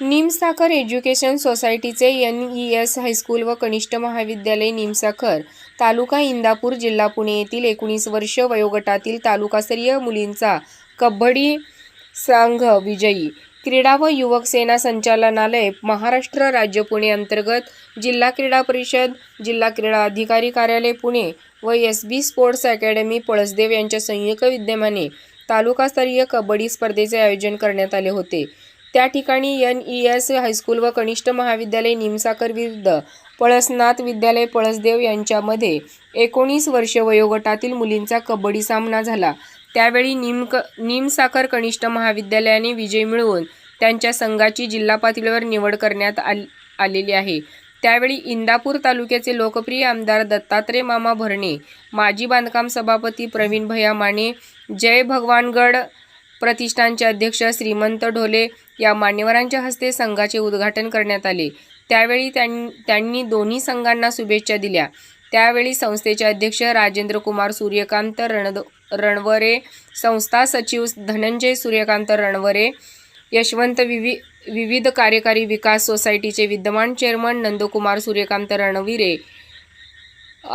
निमसाखर education सोसायटीचे N E S high school व कनिष्ठ महाविद्यालय निमसाखर तालुका इंदापूर जिल्हा पुणे येथील एकोणीस वर्ष वयोगटातील तालुकास्तरीय मुलींचा कबड्डी संघ विजयी. क्रीडा व युवक सेना संचालनालय महाराष्ट्र राज्य पुणे अंतर्गत जिल्हा क्रीडा परिषद जिल्हा क्रीडा अधिकारी कार्यालय पुणे व S B sports academy Palasdev यांच्या संयुक्त विद्यमाने तालुकास्तरीय कबड्डी स्पर्धेचे आयोजन करण्यात आले होते. त्या ठिकाणी एन ई एस हायस्कूल व कनिष्ठ महाविद्यालय निमसाकर विरुद्ध पळसनाथ विद्यालय पळसदेव यांच्यामध्ये एकोणीस वर्ष वयोगटातील मुलींचा कबड्डी सामना झाला. त्यावेळी निमक निमसाकर कनिष्ठ महाविद्यालयाने विजय मिळवून त्यांच्या संघाची जिल्हा पातळीवर निवड करण्यात आल आलेली आहे. त्यावेळी इंदापूर तालुक्याचे लोकप्रिय आमदार दत्तात्रय मामा भरणे माजी बांधकाम सभापती प्रवीण भैया माने जय भगवानगड प्रतिष्ठानचे अध्यक्ष श्रीमंत ढोले या मान्यवरांच्या हस्ते संघाचे उद्घाटन करण्यात आले. त्यावेळी त्यां त्यांनी दोन्ही संघांना शुभेच्छा दिल्या. त्यावेळी संस्थेचे अध्यक्ष राजेंद्र कुमार सूर्यकांत रणद रणवरे संस्था सचिव धनंजय सूर्यकांत रणवरे यशवंत विवि विविध कार्यकारी विकास सोसायटीचे विद्यमान चेअरमन नंदकुमार सूर्यकांत रणविरे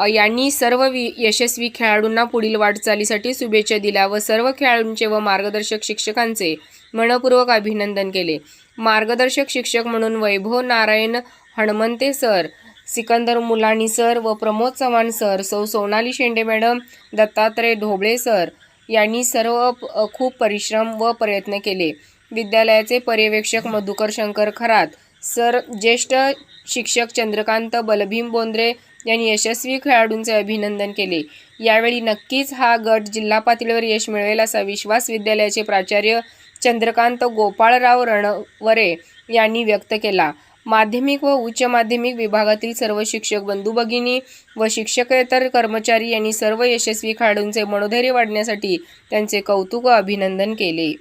यांनी सर्व वि यशस्वी खेळाडूंना पुढील वाटचालीसाठी शुभेच्छा दिल्या व सर्व खेळाडूंचे व मार्गदर्शक शिक्षकांचे मनपूर्वक अभिनंदन केले. मार्गदर्शक शिक्षक म्हणून वैभव नारायण हणमंते सर सिकंदर मुलानी सर व प्रमोद चव्हाण सर सौ सोनाली शेंडे मॅडम दत्तात्रय ढोबळे सर यांनी सर्व खूप परिश्रम व प्रयत्न केले. विद्यालयाचे पर्यवेक्षक मधुकर शंकर खरात सर ज्येष्ठ शिक्षक चंद्रकांत बलभीम बोंद्रे यांनी यशस्वी खेळाडूंचे अभिनंदन केले. यावेळी नक्कीच हा गट जिल्हा पातळीवर यश मिळवेल असा विश्वास विद्यालयाचे प्राचार्य चंद्रकांत गोपाळराव रणवरे यांनी व्यक्त केला. माध्यमिक व उच्च माध्यमिक विभागातील सर्व शिक्षक बंधू भगिनी व शिक्षकेतर कर्मचारी यांनी सर्व यशस्वी खेळाडूंचे मनोधैर्य वाढण्यासाठी त्यांचे कौतुक व अभिनंदन केले.